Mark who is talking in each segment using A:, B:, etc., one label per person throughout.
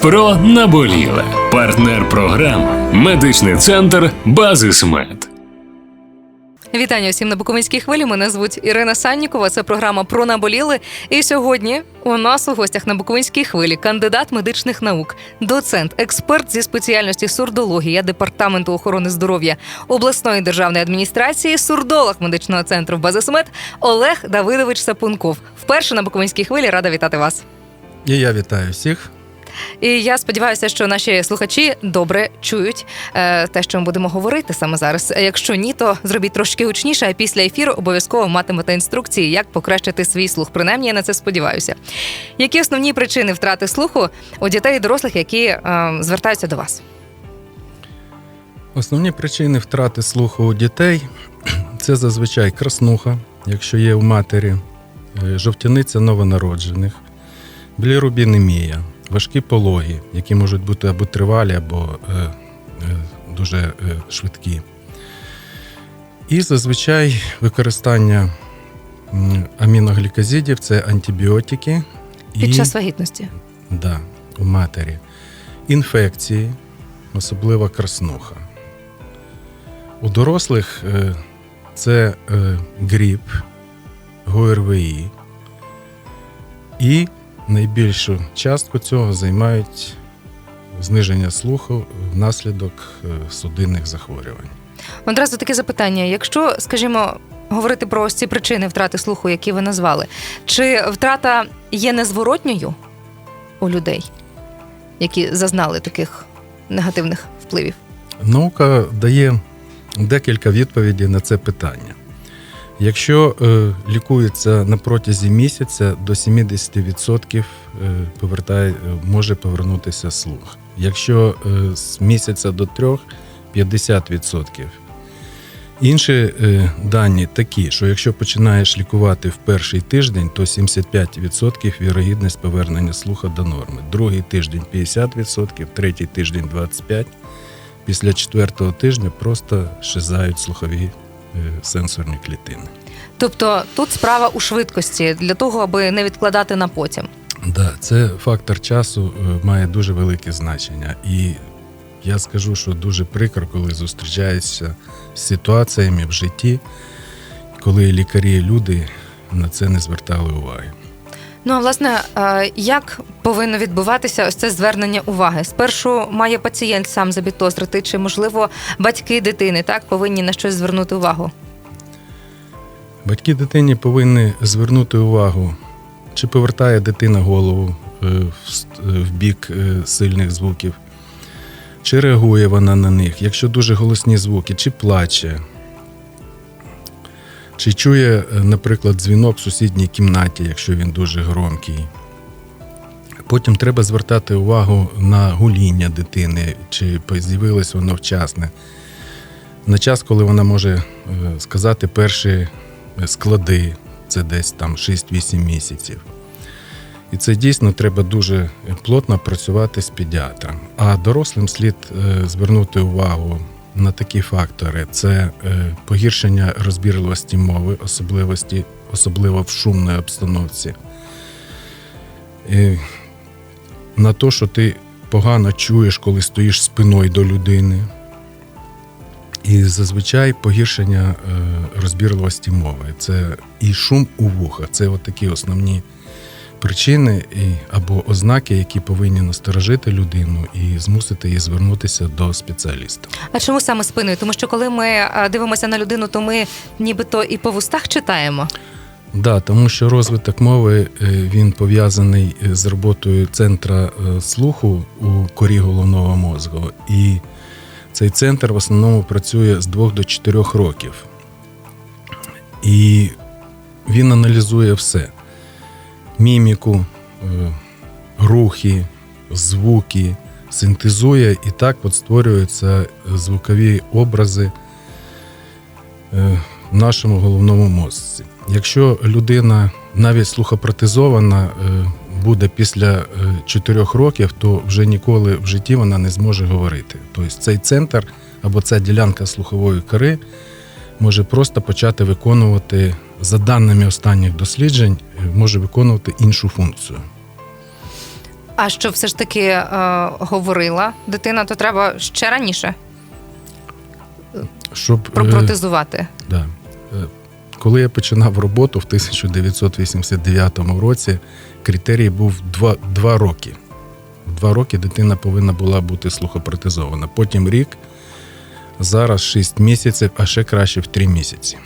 A: Про наболіле. Партнер програми. Медичний центр Базисмед.
B: Вітання всім на Буковинській хвилі. Мене звуть Ірина Саннікова. Це програма про наболіли. І сьогодні у нас у гостях на Буковинській хвилі кандидат медичних наук, доцент, експерт зі спеціальності сурдологія департаменту охорони здоров'я обласної державної адміністрації, сурдолог медичного центру Базисмет Олег Давидович Сапунков. Вперше на Буковинській хвилі рада вітати вас.
C: І я вітаю всіх.
B: І я сподіваюся, що наші слухачі добре чують е, те, що ми будемо говорити саме зараз. Якщо ні, то зробіть трошки гучніше, а після ефіру обов'язково матимете інструкції, як покращити свій слух. Принаймні, я на це сподіваюся. Які основні причини втрати слуху у дітей і дорослих, які е, звертаються до вас?
C: Основні причини втрати слуху у дітей це зазвичай краснуха, якщо є у матері, е, жовтяниця новонароджених, білірубінемія, важкі пологи, які можуть бути або тривалі, або е, е, дуже е, швидкі. І зазвичай використання аміноглікозидів це антибіотики.
B: Під
C: і-
B: час вагітності.
C: Да, у матері. Інфекції, особливо краснуха. У дорослих е, це е, гріп, ГОРВІ. І найбільшу частку цього займають зниження слуху внаслідок е, судинних захворювань.
B: Одразу таке запитання: якщо, скажімо, говорити про ось ці причини втрати слуху, які ви назвали, чи втрата є незворотньою у людей, які зазнали таких негативних впливів?
C: Наука дає декілька відповідей на це питання. Якщо е, лікується на протязі місяця, до 70% е, повертає, е, може повернутися слух. Якщо е, з місяця до трьох 50%. Інші е, дані такі, що якщо починаєш лікувати в перший тиждень, то 75% вірогідність повернення слуха до норми. Другий тиждень 50%, третій тиждень 25%. Після четвертого тижня просто щезають слухові сенсорні клітини.
B: Тобто тут справа у швидкості для того, аби не відкладати на потім.
C: Да, це фактор часу е, має дуже велике значення. І я скажу, що дуже прикро, коли зустрічаєшся з ситуаціями в житті, коли лікарі і люди на це не звертали уваги.
B: Ну а власне, як повинно відбуватися ось це звернення уваги? Спершу має пацієнт сам запідозрити, чи можливо батьки дитини так повинні на щось звернути увагу?
C: Батьки дитині повинні звернути увагу, чи повертає дитина голову е, е, в бік е, сильних звуків, чи реагує вона на них, якщо дуже голосні звуки, чи плаче, чи чує, е, наприклад, дзвінок в сусідній кімнаті, якщо він дуже громкий. Потім треба звертати увагу на гуління дитини, чи з'явилось воно вчасне. На час, коли вона може е, сказати перші склади, це десь там 6-8 місяців. І це дійсно треба дуже плотно працювати з педіатром. А дорослим слід е, звернути увагу на такі фактори: це е, погіршення розбірливості мови, особливості, особливо в шумній обстановці. І на те, що ти погано чуєш, коли стоїш спиною до людини. І зазвичай погіршення е, розбірливості мови. Це і шум у вухах. Це от такі основні причини і, або ознаки, які повинні насторожити людину і змусити її звернутися до спеціаліста.
B: А чому саме спиною? Тому що коли ми е, дивимося на людину, то ми нібито і по вустах читаємо.
C: Да, тому що розвиток мови е, він пов'язаний е, з роботою центра слуху у корі головного мозку. І цей центр в основному працює з 2 до 4 років. І він аналізує все: міміку, е, рухи, звуки, синтезує і так от створюються звукові образи е, в нашому головному мозці. Якщо людина навіть слухопротезована е, буде після 4 років, то вже ніколи в житті вона не зможе говорити. Тобто цей центр або ця ділянка слухової кори може просто почати виконувати, за даними останніх досліджень, е, може виконувати іншу функцію.
B: А що все ж таки е, говорила дитина, то треба ще раніше
C: Щоб е,
B: пропротезувати.
C: Да. Е, Коли я починав роботу в 1989 році, критерій був 2, 2 роки. 2 роки дитина повинна була бути слухопротезована. Потім рік, зараз 6 місяців, а ще краще в 3 місяці.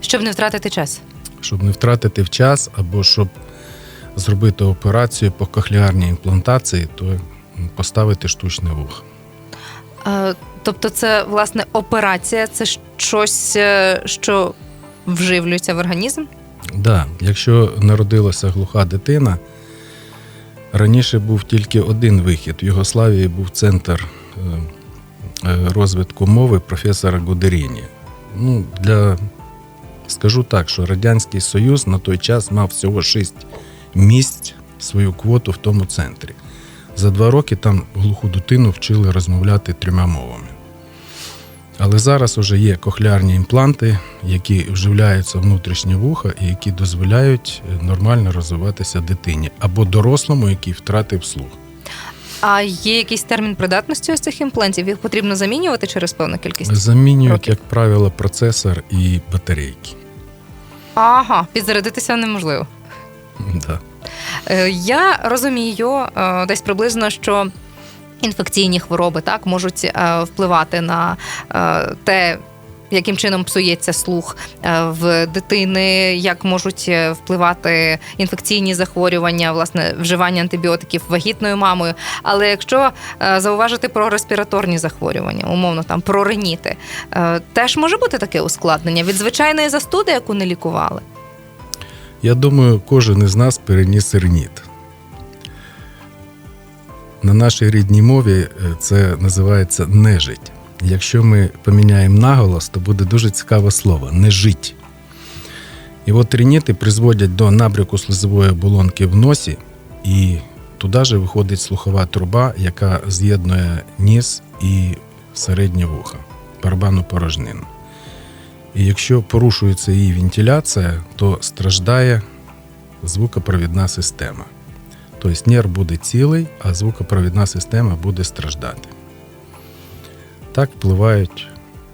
B: Щоб не втратити час.
C: Щоб не втратити в час або щоб зробити операцію по кохлеарній імплантації, то поставити штучне вухо.
B: Е, тобто, це власне операція, це щось, е, що вживлюється в організм.
C: Да, якщо народилася глуха дитина, раніше був тільки один вихід. В Югославії був центр е, розвитку мови професора Гудеріні. Ну, для, скажу так, що Радянський Союз на той час мав всього шість місць свою квоту в тому центрі. За два роки там глуху дитину вчили розмовляти трьома мовами. Але зараз вже є кохлеарні імпланти, які вживляються в внутрішнє вуха і які дозволяють е, нормально розвиватися дитині або дорослому, який втратив слух.
B: А є якийсь термін придатності ось цих імплантів? Їх потрібно замінювати через певну кількість?
C: Замінюють,
B: Років.
C: як правило, процесор і батарейки.
B: Ага, підзарядитися неможливо.
C: Да.
B: Е, Я розумію е, десь приблизно, що інфекційні хвороби так можуть е, впливати на те. Яким чином псується слух е, в дитини, як можуть е, впливати інфекційні захворювання, власне, вживання антибіотиків вагітною мамою. Але якщо е, зауважити про респіраторні захворювання, умовно там про реніти, теж може бути таке ускладнення від звичайної застуди, яку не лікували.
C: Я думаю, кожен із нас переніс реніт. На нашій рідній мові це називається нежить. Якщо ми поміняємо наголос, то буде дуже цікаве слово нежить. І от реніти призводять до набряку слизової оболонки в носі, і туди же виходить слухова труба, яка з'єднує ніс і середнє вухо, барабанну порожнину. І якщо порушується її вентиляція, то страждає звукопровідна система. Тобто нерв буде цілий, а звукопровідна система буде страждати. Так впливають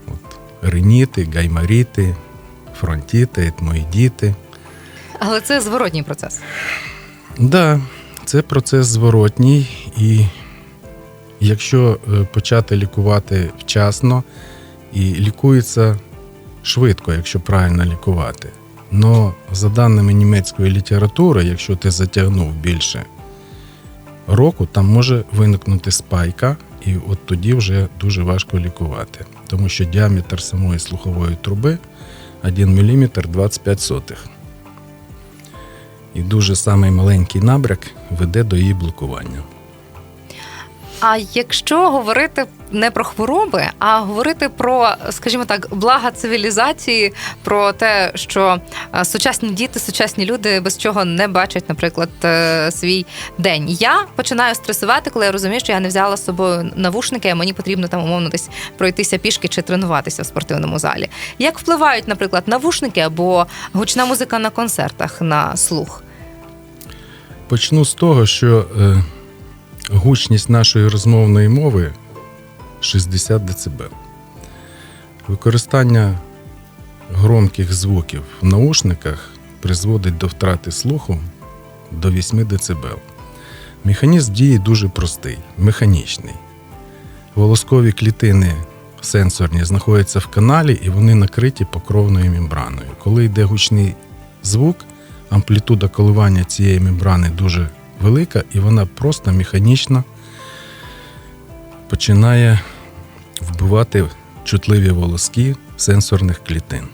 C: от, реніти, гайморіти, фронтіти, етмоїдіти.
B: Але це зворотній процес.
C: Да, це процес зворотній, і якщо е, почати лікувати вчасно, і лікується швидко, якщо правильно лікувати. Но за даними німецької літератури, якщо ти затягнув більше року, там може виникнути спайка, і от тоді вже дуже важко лікувати. Тому що діаметр самої слухової труби 1 мм 25 сотих. І дуже самий маленький набряк веде до її блокування.
B: А якщо говорити не про хвороби, а говорити про, скажімо так, блага цивілізації, про те, що е, сучасні діти, сучасні люди без чого не бачать, наприклад, е, свій день. Я починаю стресувати, коли я розумію, що я не взяла з собою навушники, а мені потрібно там умовно десь пройтися пішки чи тренуватися в спортивному залі. Як впливають, наприклад, навушники або гучна музика на концертах на слух?
C: Почну з того, що е, гучність нашої розмовної мови 60 дБ. Використання громких звуків в наушниках призводить до втрати слуху до 8 дБ. Механізм дії дуже простий, механічний. Волоскові клітини сенсорні знаходяться в каналі і вони накриті покровною мембраною. Коли йде гучний звук, амплітуда коливання цієї мембрани дуже велика, і вона просто механічно починає вбивати чутливі волоски сенсорних клітин.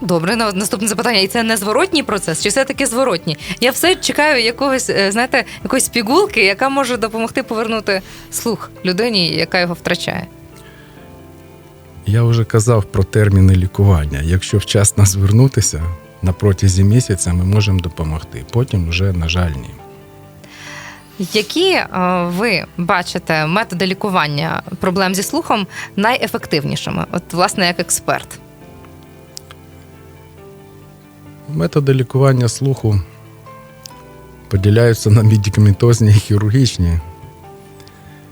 B: Добре, на- наступне запитання. І це не зворотній процес, чи все-таки зворотній? Я все чекаю якогось, е, знаєте, якоїсь пігулки, яка може допомогти повернути слух людині, яка його втрачає.
C: Я вже казав про терміни лікування. Якщо вчасно звернутися, на протязі місяця ми можемо допомогти. Потім вже, на жаль, ні.
B: Які е, ви бачите методи лікування проблем зі слухом найефективнішими? От, власне, як експерт.
C: Методи лікування слуху поділяються на медикаментозні і хірургічні.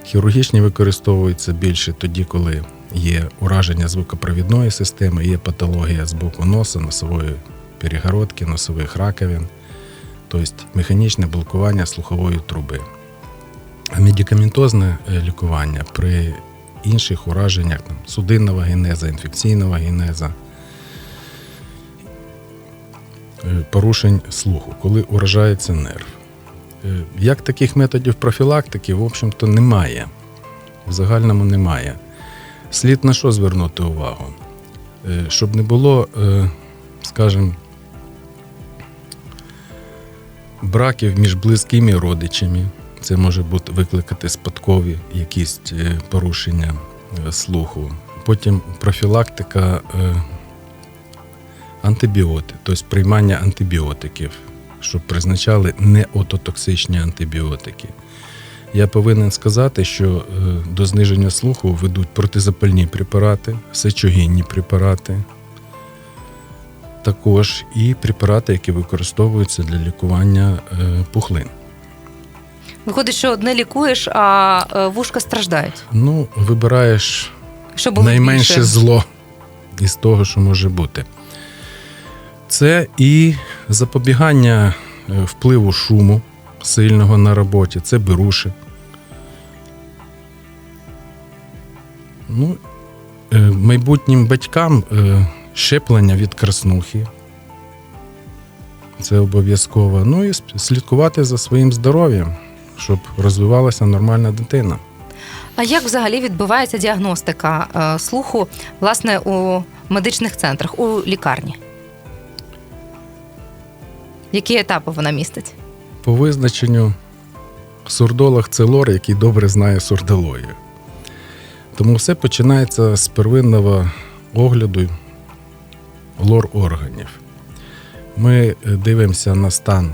C: Хірургічні використовуються більше тоді, коли є ураження звукопровідної системи, є патологія з боку носа, носової перегородки, носових раковин, тобто механічне блокування слухової труби. Медикаментозне е, лікування при інших ураженнях там, судинного генеза, інфекційного генеза, е, порушень слуху, коли уражається нерв. Е, Як таких методів профілактики, в общем-то, немає. В загальному немає. Слід на що звернути увагу? Щоб не було, скажімо, браків між близькими родичами. Це може бути викликати спадкові якісь е, порушення е, слуху. Потім профілактика е, тобто приймання антибіотиків, щоб призначали неототоксичні антибіотики. Я повинен сказати, що до зниження слуху ведуть протизапальні препарати, сечогінні препарати, також і препарати, які використовуються для лікування е, пухлин.
B: Виходить, що одне лікуєш, а е, вушка страждають.
C: Ну, вибираєш
B: Що
C: найменше
B: більше?
C: зло із того, що може бути. Це і запобігання е, впливу шуму сильного на роботі, це беруші. Ну, майбутнім батькам щеплення від краснухи. Це обов'язково. Ну і слідкувати за своїм здоров'ям, щоб розвивалася нормальна дитина.
B: А як взагалі відбувається діагностика е, слуху власне у медичних центрах, у лікарні? Які етапи вона містить?
C: По визначенню сурдолог це лор, який добре знає сурдологію. Тому все починається з первинного огляду лор органів. Ми е, дивимося на стан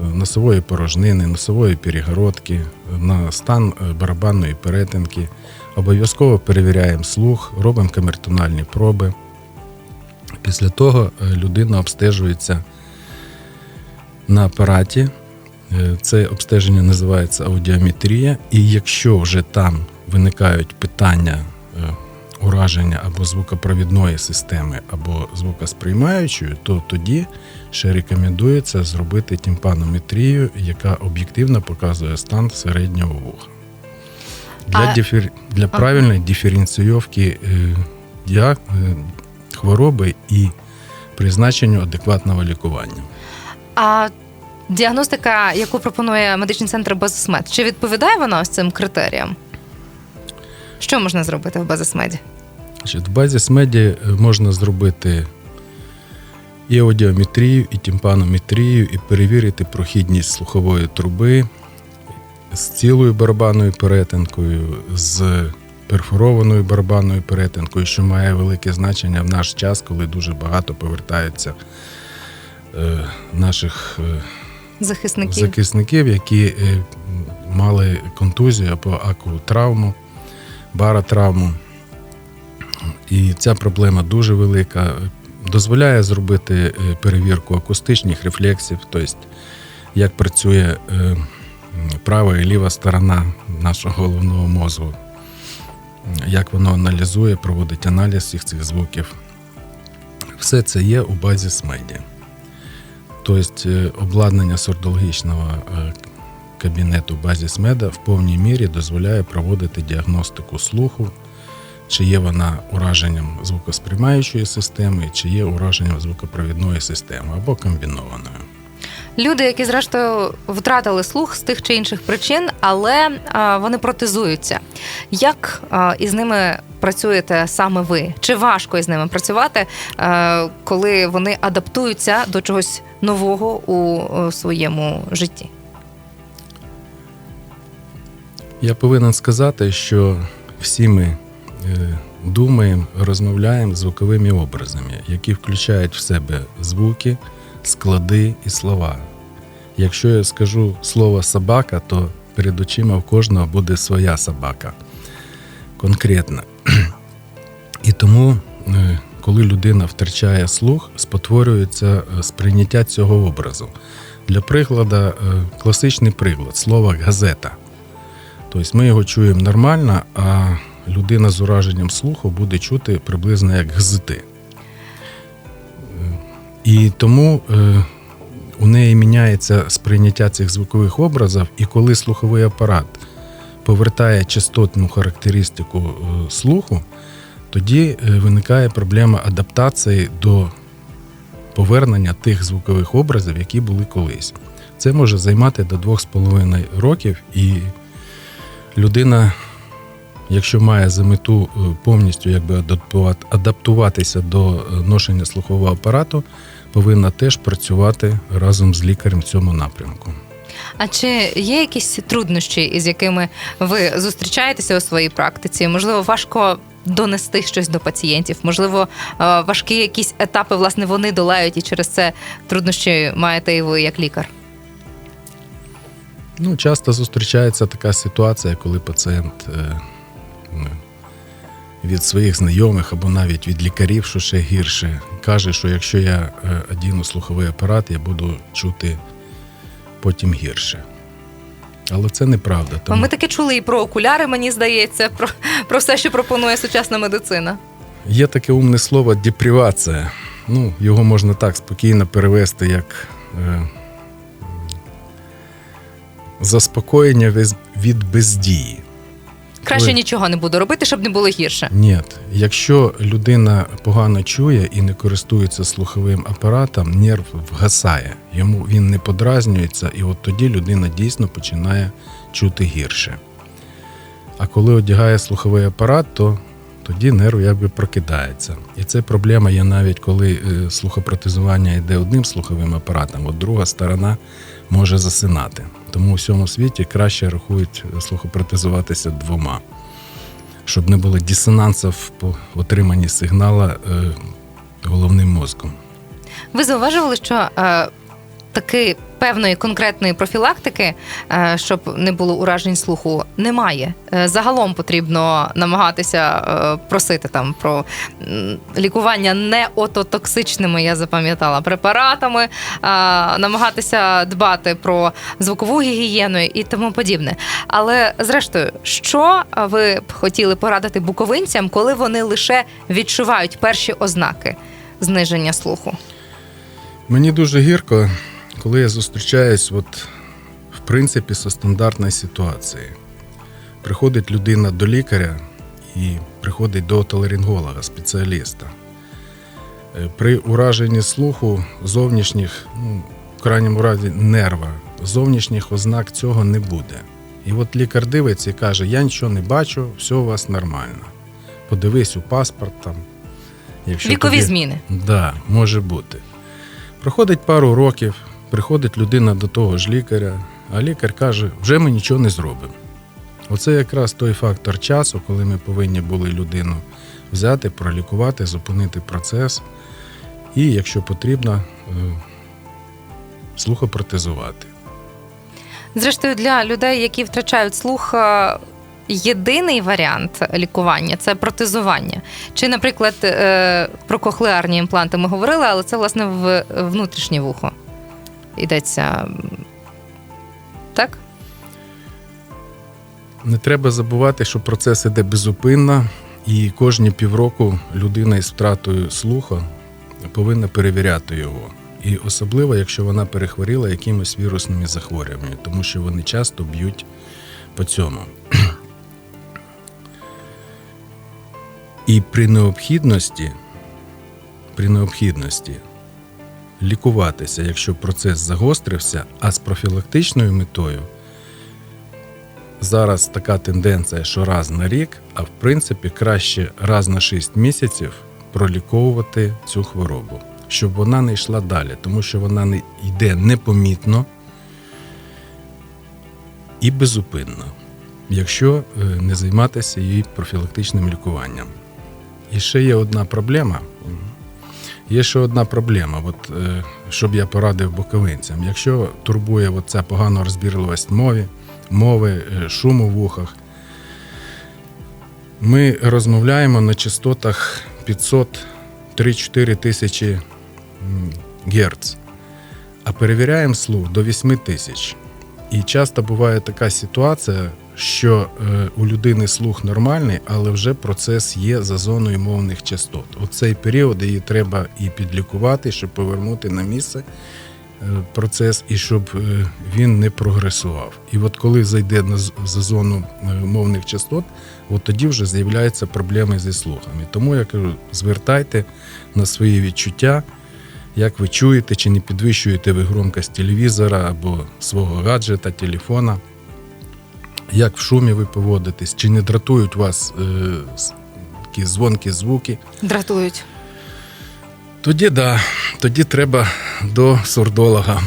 C: е, носової порожнини, носової перегородки, на стан е, барабанної перетинки. Обов'язково перевіряємо слух, робимо камертональні проби. Після того людина обстежується на апараті. Це обстеження називається аудіометрія. І якщо вже там виникають питання ураження або звукопровідної системи, або звукосприймаючої, то тоді ще рекомендується зробити тімпанометрію, яка об'єктивно показує стан середнього вуха. Для,
B: А-
C: дифер... для правильної диференційовки е, е, хвороби і призначенню адекватного лікування.
B: А діагностика, яку пропонує медичний центр Базисмед, чи відповідає вона ось цим критеріям? Що можна зробити в Базисмеді?
C: В базі СМЕДі е, можна зробити і аудіометрію, і тімпанометрію, і перевірити прохідність слухової труби з цілою барабанною перетинкою, з перфорованою барабанною перетинкою, що має велике значення в наш час, коли дуже багато повертаються е, наших е,
B: Захисників?
C: захисників, які мали контузію або акутравму, баротравму. І ця проблема дуже велика. Дозволяє зробити е, перевірку акустичних рефлексів, тобто як працює е, права і ліва сторона нашого головного мозку, як воно аналізує, проводить аналіз всіх цих звуків. Все це є у базі СМЕДі. Тобто е, обладнання сурдологічного е, кабінету Базісмеда в повній мірі дозволяє проводити діагностику слуху, чи є вона ураженням звукосприймаючої системи, чи є ураженням звукопровідної системи або комбінованою.
B: Люди, які зрештою втратили слух з тих чи інших причин, але вони протезуються. Як із ними працюєте саме ви? Чи важко із ними працювати, а, коли вони адаптуються до чогось нового у е, своєму житті?
C: Я повинен сказати, що всі ми е, думаємо, розмовляємо звуковими образами, які включають в себе звуки, склади і слова. Якщо я скажу слово собака, то перед очима в кожного буде своя собака. Конкретна. І тому, е, коли людина втрачає слух, спотворюється е, сприйняття цього образу. Для прикладу, класичний приклад слова газета. Тобто ми його чуємо нормально, а людина з ураженням слуху буде чути приблизно як гзити. І тому е, у неї міняється сприйняття цих звукових образів, і коли слуховий апарат повертає частотну характеристику е, слуху, тоді е, виникає проблема адаптації до повернення тих звукових образів, які були колись. Це може займати до 2,5 років, і людина, якщо має за мету е, повністю якби адаптувати- адаптуватися до е, ношення слухового апарату, повинна теж працювати разом з лікарем в цьому напрямку.
B: А чи є якісь труднощі, із якими ви зустрічаєтеся у своїй практиці? Можливо, важко донести щось до пацієнтів? Можливо, е, важкі якісь етапи, власне, вони долають, і через це труднощі маєте і ви як лікар?
C: Ну, часто зустрічається така ситуація, коли пацієнт е, ну, від своїх знайомих або навіть від лікарів, що ще гірше, каже, що якщо я е, одіну слуховий апарат, я буду чути потім гірше. Але це неправда.
B: Бо Ми таке чули і про окуляри, мені здається, про, про все, що пропонує сучасна медицина.
C: Є таке умне слово депривація. Ну, його можна так спокійно перевести, як е, заспокоєння від бездії.
B: Краще
C: Ви-
B: нічого не буду робити, щоб не було гірше.
C: Ні, якщо людина погано чує і не користується слуховим апаратом, нерв вгасає. Йому він не подразнюється, і от тоді людина дійсно починає чути гірше. А коли одягає слуховий апарат, то тоді нерв якби прокидається. І це проблема є навіть коли е, слухопротезування йде одним слуховим апаратом, от друга сторона може засинати. Тому у всьому світі краще рахують е, слухопротезуватися двома щоб не було дисонансів по отриманні сигнала е, головним мозком.
B: Ви зауважували, що е, таки певної конкретної профілактики, е, щоб не було уражень слуху, немає. Е, загалом потрібно намагатися е, просити там про лікування не ототоксичними, я запам'ятала, препаратами, намагатися дбати про звукову гігієну і тому подібне. Але зрештою, що ви б хотіли порадити буковинцям, коли вони лише відчувають перші ознаки зниження слуху?
C: Мені дуже гірко, коли я зустрічаюсь, от, в принципі, зі стандартною ситуацією. Приходить людина до лікаря і приходить до отоларинголога, спеціаліста. Е, При ураженні слуху зовнішніх, ну, в крайньому разі нерва, зовнішніх ознак цього не буде. І от лікар дивиться і каже: я нічого не бачу, все у вас нормально. Подивись у паспорт там. Якщо
B: Вікові
C: тобі-
B: зміни.
C: Да, може бути. Проходить пару років, приходить людина до того ж лікаря, а лікар каже, вже ми нічого не зробимо. Оце якраз той фактор часу, коли ми повинні були людину взяти, пролікувати, зупинити процес і, якщо потрібно, е, слухопротезувати.
B: Зрештою, для людей, які втрачають слух, е, єдиний варіант лікування це протезування. Чи, наприклад, е, про кохлеарні імпланти ми говорили, але це власне в внутрішнє вухо йдеться. Так?
C: Не треба забувати, що процес іде безупинно, і кожні півроку людина із втратою слуха повинна перевіряти його. І особливо, якщо вона перехворіла якимось вірусними захворюваннями, тому що вони часто б'ють по цьому. І при необхідності, при необхідності лікуватися, якщо процес загострився, а з профілактичною метою зараз така тенденція, що раз на рік, а в принципі краще раз на 6 місяців проліковувати цю хворобу, щоб вона не йшла далі, тому що вона не йде непомітно і безупинно, якщо е, не займатися її профілактичним лікуванням. І ще є одна проблема. Є ще одна проблема, от, е, щоб я порадив боковинцям. Якщо турбує ця погана розбірливість мові, мови, е, шум у вухах, ми розмовляємо на частотах 500 3-4 тисячі Герц. а перевіряємо слух до 8 тисяч. І часто буває така ситуація, що е, у людини слух нормальний, але вже процес є за зоною мовних частот. У цей період її треба і підлікувати, щоб повернути на місце е, процес, і щоб е, він не прогресував. І от коли зайде на за зону мовних частот, от тоді вже з'являються проблеми зі слухами. Тому я кажу, звертайте на свої відчуття, як ви чуєте, чи не підвищуєте ви громкость телевізора або свого гаджета, телефона, як в шумі ви поводитесь, чи не дратують вас е, такі дзвонкі звуки.
B: Дратують.
C: Тоді да, тоді треба до сурдолога.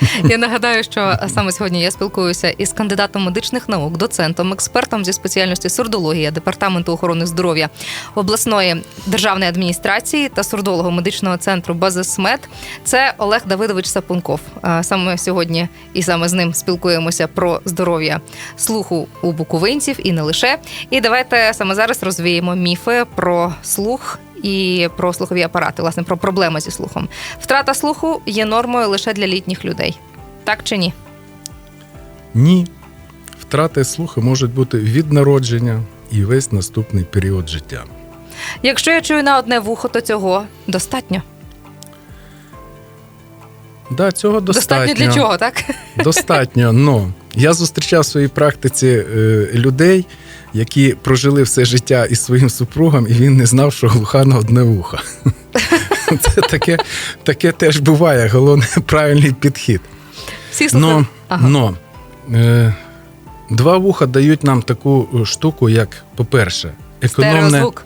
B: Я нагадаю, що саме сьогодні я спілкуюся із кандидатом медичних наук, доцентом, експертом зі спеціальності сурдологія департаменту охорони здоров'я обласної державної адміністрації та сурдологом медичного центру Базисмед. Це Олег Давидович Сапунков. Саме сьогодні і саме з ним спілкуємося про здоров'я слуху у буковинців і не лише. І давайте саме зараз розвіємо міфи про слух. І про слухові апарати, власне, про проблеми зі слухом. Втрата слуху є нормою лише для літніх людей. Так чи ні?
C: Ні. Втрати слуху можуть бути від народження і весь наступний період життя.
B: Якщо я чую на одне вухо, то цього достатньо.
C: Да, цього достатньо.
B: Достатньо для чого, так?
C: Достатньо. Но я зустрічав в своїй практиці е, людей, які прожили все життя із своїм супругом, і він не знав, що глуха на одне вухо. Це таке, таке теж буває. Головне правильний підхід.
B: Всі.
C: Но,
B: Ага.
C: но е, два вуха дають нам таку е, штуку, як, по-перше, економне
B: Стереозвук.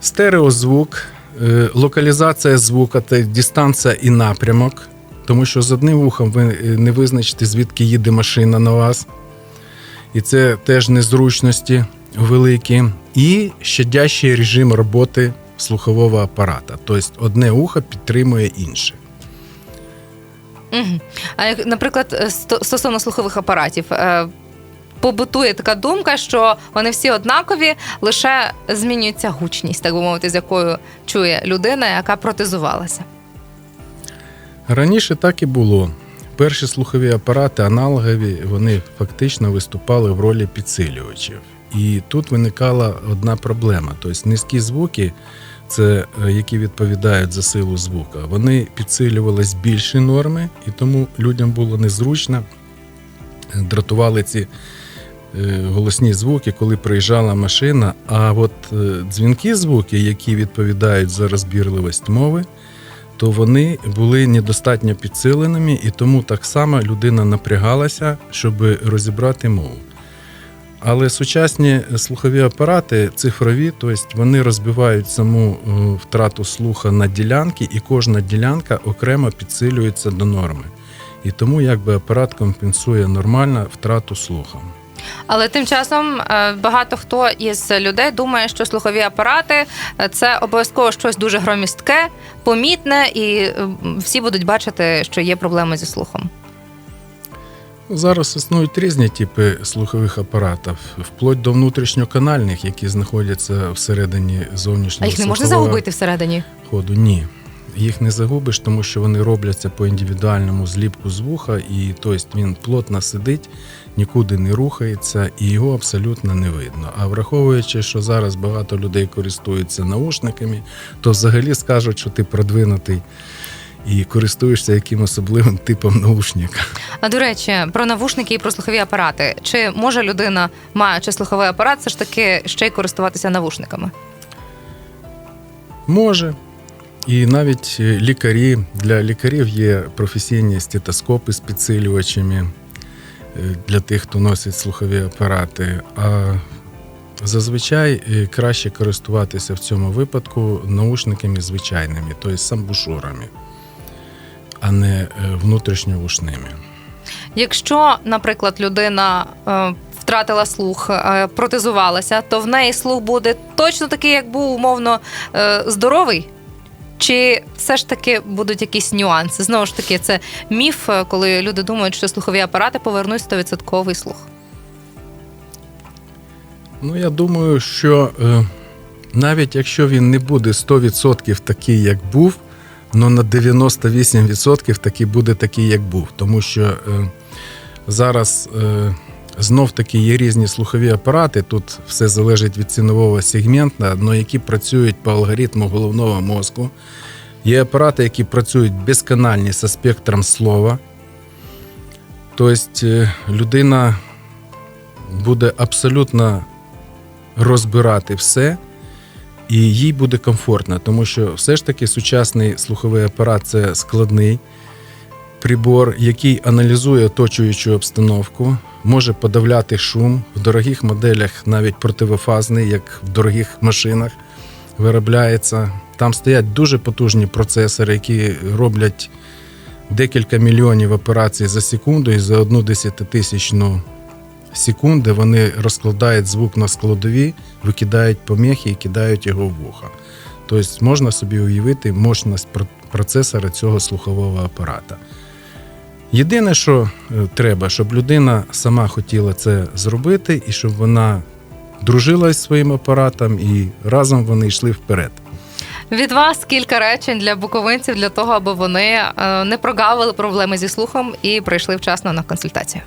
C: стереозвук, е, локалізація звука, та дистанція і напрямок. Тому що з одним вухом ви е, не визначите, звідки їде машина на вас. І це теж незручності великі. І щадящий режим роботи слухового апарата. Тобто одне ухо підтримує інше.
B: Угу. А як, наприклад, е, сто- стосовно слухових апаратів. е, Побутує така думка, що вони всі однакові, лише змінюється гучність, так би мовити, з якою чує людина, яка протезувалася.
C: Раніше так і було. Перші слухові апарати аналогові вони фактично виступали в ролі підсилювачів. І тут виникала одна проблема: тобто низькі звуки, це е, які відповідають за силу звука, вони підсилювались більші норми, і тому людям було незручно е, дратували ці е, голосні звуки, коли приїжджала машина. А от дзвінкі звуки, які відповідають за розбірливість мови, то вони були недостатньо підсиленими, і тому так само людина напрягалася, щоб розібрати мову. Але сучасні слухові апарати цифрові, тобто вони розбивають саму е, втрату слуха на ділянки, і кожна ділянка окремо підсилюється до норми. І тому якби апарат компенсує нормально втрату слуха.
B: Але тим часом е, багато хто із людей думає, що слухові апарати е, це обов'язково щось дуже громістке, помітне, і е, всі будуть бачити, що є проблеми зі слухом.
C: Зараз існують різні типи слухових апаратів, вплоть до внутрішньоканальних, які знаходяться всередині зовнішнього.
B: А їх не можна загубити всередині.
C: ходу. Ні. Їх не загубиш, тому що вони робляться по індивідуальному зліпку з вуха, і тобто він плотно сидить, нікуди не рухається, і його абсолютно не видно. А враховуючи, що зараз багато людей користуються наушниками, то взагалі скажуть, що ти продвинутий і користуєшся яким особливим типом наушника.
B: А до речі, про навушники і про слухові апарати. Чи може людина, маючи слуховий апарат, все ж таки ще й користуватися навушниками?
C: Може. І навіть е, лікарі для лікарів є професійні стетоскопи з підсилювачами для тих, хто носить слухові апарати. А зазвичай е, краще користуватися в цьому випадку наушниками звичайними, тобто самбушурами, а не е, внутрішньовушними.
B: Якщо, наприклад, людина е, втратила слух, протезувалася, то в неї слух буде точно такий, як був умовно здоровий. Чи все ж таки будуть якісь нюанси? Знову ж таки, це міф, е, коли люди думають, що слухові апарати повернуть 100% слух.
C: Ну, я думаю, що е, навіть якщо він не буде 100% такий, як був, Ну, на 98% таки буде такий, як був. Тому що е, зараз е, знов таки є різні слухові апарати. Тут все залежить від цінового сегмента, але які працюють по алгоритму головного мозку. Є апарати, які працюють безканальні зі спектром слова. Тобто е, людина буде абсолютно розбирати все, і їй буде комфортно, тому що все ж таки сучасний слуховий апарат це складний прибор, який аналізує оточуючу обстановку, може подавляти шум в дорогих моделях, навіть противофазний, як в дорогих машинах виробляється. Там стоять дуже потужні процесори, які роблять декілька мільйонів операцій за секунду, і за одну десятитисячну секунди вони розкладають звук на складові, викидають помехи і кидають його в вуха. Тобто можна собі уявити мощність про- процесора цього слухового апарата. Єдине, що е, треба, щоб людина сама хотіла це зробити, і щоб вона дружила зі своїм апаратом, і разом вони йшли вперед.
B: Від вас кілька речень для буковинців для того, аби вони е, не прогавили проблеми зі слухом і прийшли вчасно на консультацію.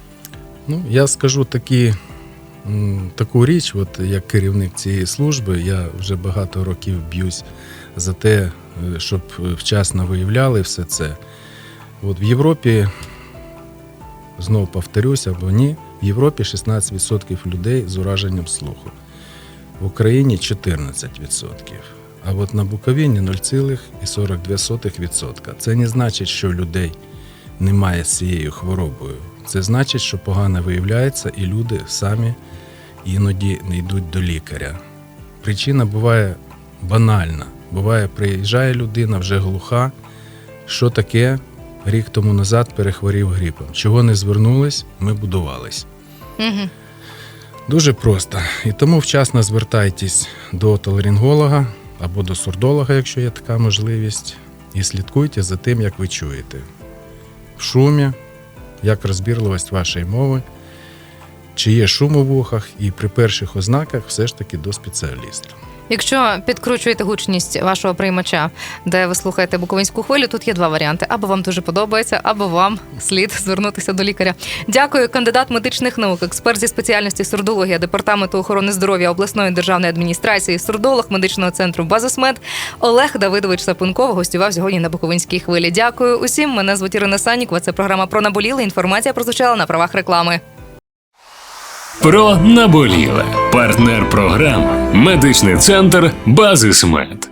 C: Ну, я скажу такі, таку річ, от як керівник цієї служби, я вже багато років б'юсь за те, е, щоб вчасно виявляли все це. От в Європі, знову повторюсь або ні, в Європі 16% людей з ураженням слуху, в Україні 14%. А от на Буковині 0,42%. Це не значить, що людей немає з цією хворобою. Це значить, що погано виявляється, і люди самі іноді не йдуть до лікаря. Причина буває банальна. Буває, приїжджає людина вже глуха. Що таке? Рік тому назад перехворів грипом. Чого не звернулись, ми будувались.
B: Угу.
C: Дуже просто. І тому вчасно звертайтесь до толерінголога або до сурдолога, якщо є така можливість, і слідкуйте за тим, як ви чуєте. В шумі, як розбірливість вашої мови, чи є шум у вухах, і при перших ознаках все ж таки до спеціаліста.
B: Якщо підкручуєте гучність вашого приймача, де ви слухаєте буковинську хвилю, тут є два варіанти: або вам дуже подобається, або вам слід звернутися до лікаря. Дякую, кандидат медичних наук, експерт зі спеціальності сурдологія департаменту охорони здоров'я обласної державної адміністрації, сурдолог медичного центру Базисмед Олег Давидович Сапунков гостював сьогодні на Буковинській хвилі. Дякую усім. Мене звуть Ірина Санікова. Це програма про наболіли. Інформація прозвучала на правах реклами.
A: Про наболіле. Партнер програми. Медичний центр Базисмед.